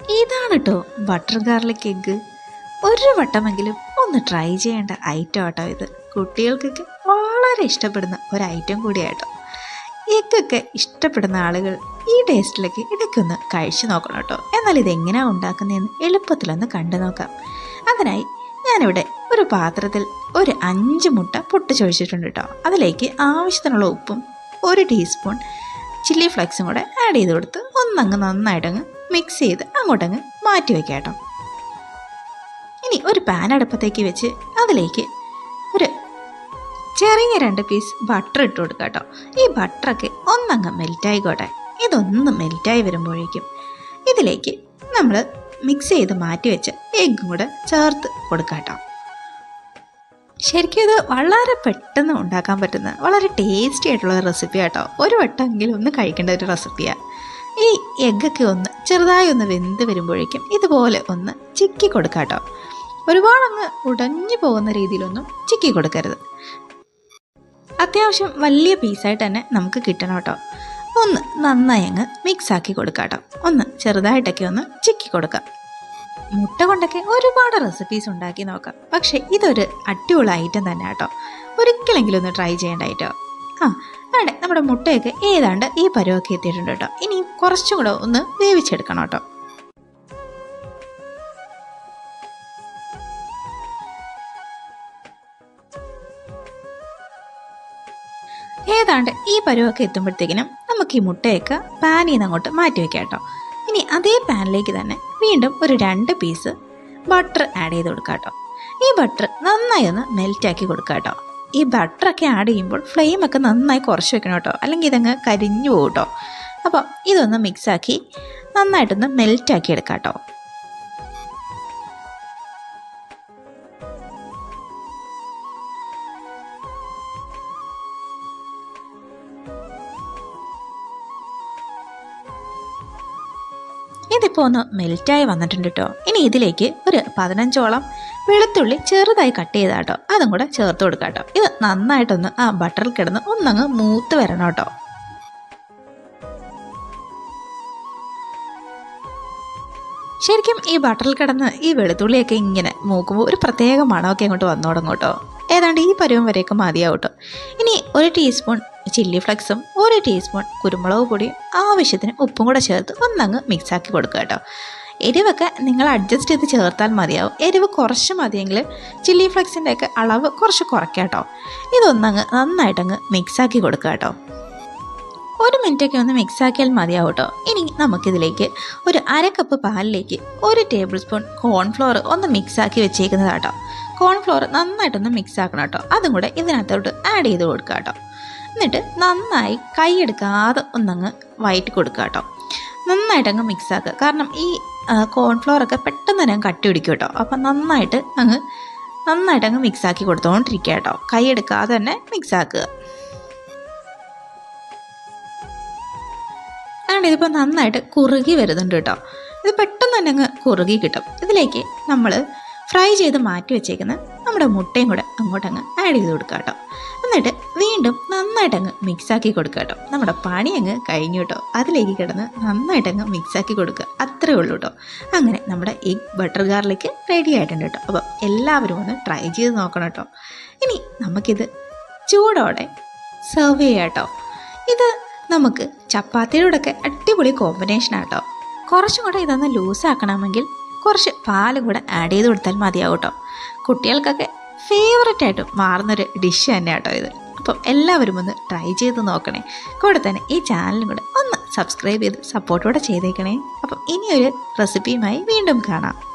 ഇതാണ് കേട്ടോ butter garlic egg ഒരു വട്ടമെങ്കിലും ഒന്ന് ട്രൈ ചെയ്യേണ്ട ഐറ്റം ആട്ടോ ഇത്. കുട്ടികൾക്കൊക്കെ വളരെ ഇഷ്ടപ്പെടുന്ന ഒരു ഐറ്റം കൂടിയാട്ടോ. എഗ്ഗൊക്കെ ഇഷ്ടപ്പെടുന്ന ആളുകൾ ഈ ടേസ്റ്റിലേക്ക് ഇടയ്ക്കൊന്ന് കഴിച്ചു നോക്കണം കേട്ടോ എന്നാൽ ഇതെങ്ങനെയാണ് ഉണ്ടാക്കുന്നതെന്ന് എളുപ്പത്തിലൊന്ന് കണ്ടു നോക്കാം. അതിനായി ഞാനിവിടെ ഒരു പാത്രത്തിൽ ഒരു അഞ്ച് മുട്ട പൊട്ടിച്ചൊഴിച്ചിട്ടുണ്ട് കേട്ടോ അതിലേക്ക് ആവശ്യത്തിനുള്ള ഉപ്പും ഒരു ടീസ്പൂൺ ചില്ലി ഫ്ലെക്സും കൂടെ ആഡ് ചെയ്ത് കൊടുത്ത് ഒന്നങ്ങ് നന്നായിട്ടങ്ങ് മിക്സ് ചെയ്ത് അങ്ങോട്ടങ്ങ് മാറ്റി വയ്ക്കാം കേട്ടോ. ഇനി ഒരു പാൻ അടുപ്പത്തേക്ക് വെച്ച് അതിലേക്ക് ഒരു ചെറിയ രണ്ട് പീസ് ബട്ടർ ഇട്ട് കൊടുക്കുക കേട്ടോ. ഈ ബട്ടറൊക്കെ ഒന്നങ്ങ് മെൽറ്റായിക്കോട്ടെ ഇതൊന്ന് മെൽറ്റായി വരുമ്പോഴേക്കും ഇതിലേക്ക് നമ്മൾ മിക്സ് ചെയ്ത് മാറ്റി വെച്ച് എഗ്ഗും കൂടെ ചേർത്ത് കൊടുക്കുക കേട്ടോ. ശരിക്കും ഇത് വളരെ പെട്ടെന്ന് ഉണ്ടാക്കാൻ പറ്റുന്ന വളരെ ടേസ്റ്റി ആയിട്ടുള്ള റെസിപ്പി കേട്ടോ. ഒരു വട്ടമെങ്കിലും ഒന്ന് കഴിക്കേണ്ട ഒരു റെസിപ്പിയാണ് ഈ എഗ്ഗൊക്കെ ഒന്ന് ചെറുതായി ഒന്ന് വെന്ത് വരുമ്പോഴേക്കും ഇതുപോലെ ഒന്ന് ചിക്കി കൊടുക്കാട്ടോ കേട്ടോ ഒരുപാട് അങ്ങ് ഉടഞ്ഞു പോകുന്ന രീതിയിലൊന്നും ചിക്കി കൊടുക്കരുത്. അത്യാവശ്യം വലിയ പീസായിട്ട് തന്നെ നമുക്ക് കിട്ടണം കേട്ടോ ഒന്ന് നന്നായി അങ്ങ് മിക്സ് ആക്കി കൊടുക്കാം കേട്ടോ ഒന്ന് ചെറുതായിട്ടൊക്കെ ഒന്ന് ചിക്കി കൊടുക്കാം. മുട്ട കൊണ്ടൊക്കെ ഒരുപാട് റെസിപ്പീസ് ഉണ്ടാക്കി നോക്കാം. പക്ഷേ ഇതൊരു അടിപൊളി ഐറ്റം തന്നെ കേട്ടോ ഒരിക്കലെങ്കിലും ഒന്ന് ട്രൈ ചെയ്യേണ്ട ഐറ്റം ആ വേണ്ടേ നമ്മുടെ മുട്ടയൊക്കെ ഏതാണ്ട് ഈ പരുവൊക്കെ എത്തിയിട്ടുണ്ട് കേട്ടോ. ഇനി കുറച്ചും കൂടെ ഒന്ന് വേവിച്ചെടുക്കണം കേട്ടോ. ഏതാണ്ട് ഈ പരുവൊക്കെ എത്തുമ്പോഴത്തേക്കിനും നമുക്ക് ഈ മുട്ടയൊക്കെ പാനിൽ നിന്ന് അങ്ങോട്ട് മാറ്റി വെക്കാം കേട്ടോ. ഇനി അതേ പാനിലേക്ക് തന്നെ വീണ്ടും ഒരു രണ്ട് പീസ് ബട്ടർ ആഡ് ചെയ്ത് കൊടുക്കാം കേട്ടോ. ഈ ബട്ടർ നന്നായി ഒന്ന് മെൽറ്റാക്കി കൊടുക്കാം കേട്ടോ. ഈ ബട്ടറൊക്കെ ആഡ് ചെയ്യുമ്പോൾ ഫ്ലെയിമൊക്കെ നന്നായി കുറച്ച് വെക്കണം കേട്ടോ. അല്ലെങ്കിൽ ഇതങ്ങ് കരിഞ്ഞു പോകും കേട്ടോ. അപ്പോൾ ഇതൊന്ന് മിക്സാക്കി നന്നായിട്ടൊന്ന് മെൽറ്റാക്കി എടുക്കാം കേട്ടോ. ഇതിപ്പോൾ ഒന്ന് മെൽറ്റായി വന്നിട്ടുണ്ട് കേട്ടോ ഇനി ഇതിലേക്ക് ഒരു പതിനഞ്ചോളം വെളുത്തുള്ളി ചെറുതായി കട്ട് ചെയ്താ കേട്ടോ അതും കൂടെ ചേർത്ത് കൊടുക്കാം കേട്ടോ ഇത് നന്നായിട്ടൊന്ന് ആ ബട്ടറിൽ കിടന്ന് ഒന്നങ്ങ് മൂത്ത് വരണം കേട്ടോ ശരിക്കും ഈ ബട്ടറിൽ കിടന്ന് ഈ വെളുത്തുള്ളിയൊക്കെ ഇങ്ങനെ മൂക്കുമ്പോൾ ഒരു പ്രത്യേക മണമൊക്കെ അങ്ങോട്ട് വന്നു തുടങ്ങും കേട്ടോ ഏതാണ്ട് ഈ പരുവം വരെയൊക്കെ മതിയാവും കേട്ടോ ഇനി ഒരു ടീസ്പൂൺ ചില്ലി ഫ്ലെക്സും ഒരു ടീസ്പൂൺ കുരുമുളക് പൊടിയും ആവശ്യത്തിന് ഉപ്പും കൂടെ ചേർത്ത് ഒന്നങ്ങ് മിക്സാക്കി കൊടുക്കുക കേട്ടോ. എരിവൊക്കെ നിങ്ങൾ അഡ്ജസ്റ്റ് ചെയ്ത് ചേർത്താൽ മതിയാവും. എരിവ് കുറച്ച് മതിയെങ്കിൽ ചില്ലി ഫ്ലക്സിന്റെ ഒക്കെ അളവ് കുറച്ച് കുറയ്ക്കാം കേട്ടോ. ഇതൊന്നങ്ങ് നന്നായിട്ടങ്ങ് മിക്സാക്കി കൊടുക്കുക കേട്ടോ. ഒരു മിനിറ്റൊക്കെ ഒന്ന് മിക്സാക്കിയാൽ മതിയാവും കേട്ടോ. ഇനി നമുക്കിതിലേക്ക് ഒരു അര കപ്പ് പാലിലേക്ക് ഒരു ടേബിൾ സ്പൂൺ കോൺഫ്ലോർ ഒന്ന് മിക്സാക്കി വെച്ചേക്കുന്നത് കേട്ടോ. കോൺഫ്ലോർ നന്നായിട്ടൊന്ന് മിക്സ് ആക്കണം കേട്ടോ. അതും കൂടെ ഇതിനകത്തോട്ട് ആഡ് ചെയ്ത് കൊടുക്കുക കേട്ടോ. എന്നിട്ട് നന്നായി കൈയെടുക്കാതെ ഒന്നങ്ങ് വയറ്റി കൊടുക്കുക കേട്ടോ. നന്നായിട്ട് അങ്ങ് മിക്സ് ആക്കുക. കാരണം ഈ കോൺഫ്ലോർ ഒക്കെ പെട്ടെന്ന് തന്നെ കട്ടി പിടിക്കും കേട്ടോ. അപ്പം നന്നായിട്ട് അങ്ങ് നന്നായിട്ട് അങ്ങ് മിക്സ് ആക്കി കൊടുത്തുകൊണ്ടിരിക്കുക കേട്ടോ. കൈയെടുക്കാതെ തന്നെ മിക്സ് ആക്കുക. അതുകൊണ്ട് ഇതിപ്പോൾ നന്നായിട്ട് കുറുകി വരുന്നുണ്ട് കേട്ടോ. ഇത് പെട്ടെന്ന് തന്നെ അങ്ങ് കുറുകി കിട്ടും. ഇതിലേക്ക് നമ്മൾ ഫ്രൈ ചെയ്ത് മാറ്റി വെച്ചേക്കുന്ന നമ്മുടെ മുട്ടയും കൂടെ അങ്ങോട്ടങ്ങ് ആഡ് ചെയ്ത് കൊടുക്കുക കേട്ടോ. എന്നിട്ട് വീണ്ടും നന്നായിട്ടങ്ങ് മിക്സാക്കി കൊടുക്കുക കേട്ടോ. നമ്മുടെ പണി അങ്ങ് കഴിഞ്ഞു കേട്ടോ. അതിലേക്ക് കിടന്ന് നന്നായിട്ടങ്ങ് മിക്സാക്കി കൊടുക്കുക. അത്രേ ഉള്ളൂ കേട്ടോ. അങ്ങനെ നമ്മുടെ എഗ് ബട്ടർ ഗാർലിക്ക് റെഡി ആയിട്ടുണ്ട് കേട്ടോ. അപ്പം എല്ലാവരും ഒന്ന് ട്രൈ ചെയ്ത് നോക്കണം കേട്ടോ. ഇനി നമുക്കിത് ചൂടോടെ സെർവ് ചെയ്യാം കേട്ടോ. ഇത് നമുക്ക് ചപ്പാത്തിയോടൊക്കെ അടിപൊളി കോമ്പിനേഷനാണ് കേട്ടോ. കുറച്ചും കൂടെ ഇതൊന്ന് ലൂസാക്കണമെങ്കിൽ കുറച്ച് പാലും കൂടെ ആഡ് ചെയ്ത് കൊടുത്താൽ മതിയാവും കേട്ടോ. കുട്ടികൾക്കൊക്കെ ഫേവററ്റ് ആയിട്ട് മാറുന്നൊരു ഡിഷ് തന്നെ കേട്ടോ ഇത്. അപ്പം എല്ലാവരും ഒന്ന് ട്രൈ ചെയ്ത് നോക്കണേ. കൂടെ തന്നെ ഈ ചാനലും കൂടെ ഒന്ന് സബ്സ്ക്രൈബ് ചെയ്ത് സപ്പോർട്ടോടെ ചെയ്തേക്കണേ. അപ്പം ഇനിയൊരു റെസിപ്പിയുമായി വീണ്ടും കാണാം.